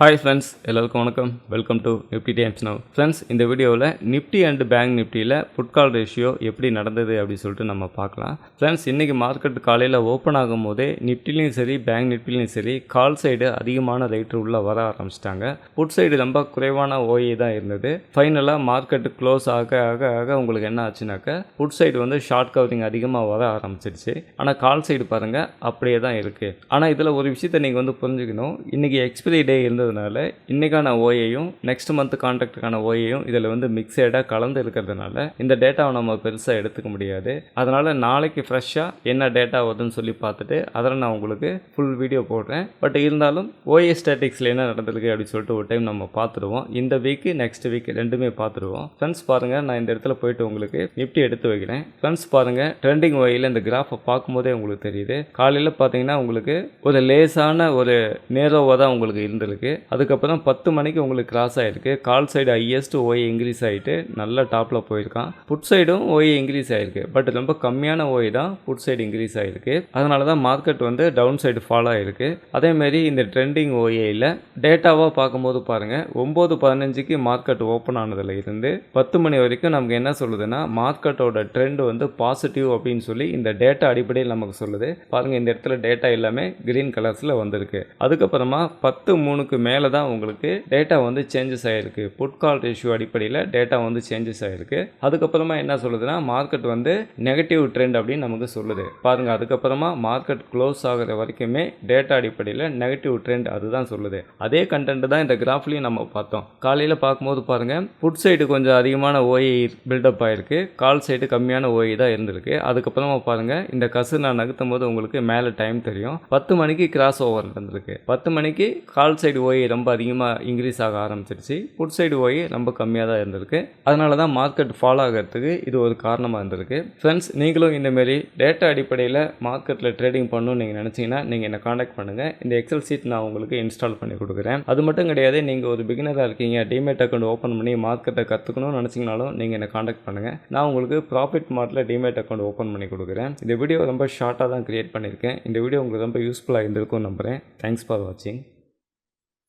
Hi friends எல்லாருக்கும் வணக்கம். Welcome to Nifty Times Now friends இந்த வீடியோவில் நிப்டி அண்ட் பேங்க் நிப்டியில் புட்கால் ரேஷியோ எப்படி நடந்தது அப்படின்னு சொல்லிட்டு நம்ம பார்க்கலாம். ஃப்ரெண்ட்ஸ் இன்றைக்கி மார்க்கெட் காலையில் ஓப்பன் ஆகும் போதே நிப்டிலையும் சரி பேங்க் நிப்டிலையும் சரி கால் சைடு அதிகமான ரேட்டு உள்ளே வர ஆரம்பிச்சிட்டாங்க. புட் சைடு ரொம்ப குறைவான ஓஏ தான் இருந்தது. ஃபைனலாக மார்க்கெட் க்ளோஸ் ஆக ஆக ஆக உங்களுக்கு என்ன ஆச்சுனாக்க புட் சைடு வந்து ஷார்ட் கவரிங் அதிகமாக வர ஆரம்பிச்சிருச்சு. ஆனால் கால் சைடு பாருங்கள் அப்படியே தான் இருக்குது ஆனால் இதில் ஒரு விஷயத்தை நீங்கள் வந்து புரிஞ்சுக்கணும். இன்றைக்கி எக்ஸ்பிரி டே இருந்ததுனால இன்றைக்கான ஓயையும் நெக்ஸ்ட் மந்த் கான்ட்ராக்டுக்கான ஓயையும் இதில் வந்து மிக்சடாக கலந்து இருக்கிறதுனால இந்த டேட்டாவை நம்ம பெருசாக எடுத்துக்க முடியாது. அதனால் நாளைக்கு ஃப்ரெஷ்ஷாக என்ன டேட்டா வருதுன்னு சொல்லி பார்த்துட்டு அதில் நான் உங்களுக்கு ஃபுல் வீடியோ போடுறேன். பட் இருந்தாலும் ஓஏ ஸ்டாட்டிக்ஸில் என்ன நடந்திருக்கு அப்படின்னு சொல்லிட்டு ஒரு டைம் நம்ம பார்த்துருவோம். இந்த வீக்கு நெக்ஸ்ட் வீக் ரெண்டுமே பார்த்துருவோம். ஃப்ரெண்ட்ஸ் பாருங்கள் நான் இந்த இடத்துல போயிட்டு உங்களுக்கு நிப்டி எடுத்து வைக்கிறேன். ஃப்ரெண்ட்ஸ் பாருங்கள் ட்ரெண்டிங் வகையில் இந்த கிராஃபை பார்க்கும்போதே உங்களுக்கு தெரியுது. காலையில் பார்த்தீங்கன்னா உங்களுக்கு ஒரு லேசான ஒரு நேரோவாக தான் உங்களுக்கு இருந்திருக்கு. அதுக்கப்புறம் பத்து மணிக்கு உங்களுக்கு கிராஸ் ஆகிருக்கு call side highest OI increase ஆகிட்டு நல்ல டாப்பில் போயிருக்கான். புட் சைடும் ஓய் இன்க்ரீஸ் ஆகிருக்கு பட் ரொம்ப கம்மியான ஓய் தான் புட் சைடு இன்க்ரீஸ் ஆகிருக்கு அதனால தான் மார்க்கெட் வந்து டவுன் சைடு ஃபாலோ ஆகிருக்கு அதேமாரி இந்த ட்ரெண்டிங் ஓஏயில் டேட்டாவாக பார்க்கும்போது பாருங்கள் ஒம்பது பதினஞ்சுக்கு மார்க்கெட் ஓப்பன் ஆனதில் இருந்து பத்து மணி வரைக்கும் நமக்கு என்ன சொல்லுதுன்னா மார்க்கெட்டோட ட்ரெண்ட் வந்து பாசிட்டிவ் அப்படின்னு சொல்லி இந்த டேட்டா அடிப்படையில் நமக்கு சொல்லுது. பாருங்கள் இந்த இடத்துல டேட்டா எல்லாமே கிரீன் கலர்ஸில் வந்திருக்கு. அதுக்கப்புறமா பத்து மூணுக்கு மேலே தான் உங்களுக்கு டேட்டா வந்து சேஞ்சஸ் ஆகிருக்கு புட் கால் ரேஷியோ அடிப்படையில் டேட்டா வந்து சேஞ்சஸ் ஆகிருக்கு அதுக்கப்புறமா என்ன சொல்லுதுன்னா மார்க்கெட் வந்து நெகட்டிவ் ட்ரெண்ட் அப்படின்னு நமக்கு சொல்லுது. பாருங்கள் அதுக்கப்புறமா மார்க்கெட் க்ளோஸ் ஆகிற வரைக்குமே டேட்டா அடிப்படையில் நெகட்டிவ் ட்ரெண்ட் அதுதான் சொல்லுது. அதே கண்டென்ட் தான் இந்த கிராஃப்லையும் நம்ம பார்த்தோம். காலையில் பார்க்கும்போது பாருங்கள் புட் சைடு கொஞ்சம் அதிகமான ஓய் பில்டப் ஆகிருக்கு கால் சைடு கம்மியான ஓய் தான் இருந்திருக்கு. அதுக்கப்புறமா பாருங்கள் இந்த கசு நான் நகர்த்தும் போது உங்களுக்கு மேலே டைம் தெரியும். பத்து மணிக்கு கிராஸ் ஓவர் நடந்திருக்கு. பத்து மணிக்கு கால் சைடு ஓய் ரொம்ப அதிகமாக இன்க்ரீஸ் ஆக ஆரம்பிச்சிருச்சு. புட் சைடு ஒய் ரொம்ப கம்மியாக தான் இருந்திருக்கு. அதனால தான் மார்க்கெட் ஃபாலோ ஆகிறதுக்கு இது ஒரு காரணமாக இருந்திருக்கு. ஃப்ரெண்ட்ஸ் நீங்களும் இந்தமாரி டேட்டா அடிப்படையில் மார்க்கெட்டில் ட்ரேடிங் பண்ணணும்னு நீங்கள் நினச்சிங்கன்னா நீங்கள் என்னை காண்டாக்ட் பண்ணுங்கள் இந்த எக்ஸல் சீட் நான் உங்களுக்கு இன்ஸ்டால் பண்ணி கொடுக்குறேன். அது மட்டும் கிடையாது நீங்கள் ஒரு பிகினராக இருக்கீங்க டிமேட் அக்கௌண்ட் ஓப்பன் பண்ணி மார்க்கெட்டை கற்றுக்கணும்னு நினச்சிங்கனாலும் நீங்கள் என்னை காண்டாக்ட் பண்ணுங்கள் நான் உங்களுக்கு ப்ராஃபிட் மார்ட்டில் டிமேட் அக்கௌண்ட் ஓப்பன் பண்ணி கொடுக்குறேன். இந்த வீடியோ ரொம்ப ஷார்ட்டாக தான் க்ரியேட் பண்ணியிருக்கேன். இந்த வீடியோ உங்களுக்கு ரொம்ப யூஸ்ஃபுல்லாக இருந்திருக்கும் நம்புகிறேன் தேங்க்ஸ் ஃபார் வாட்சிங்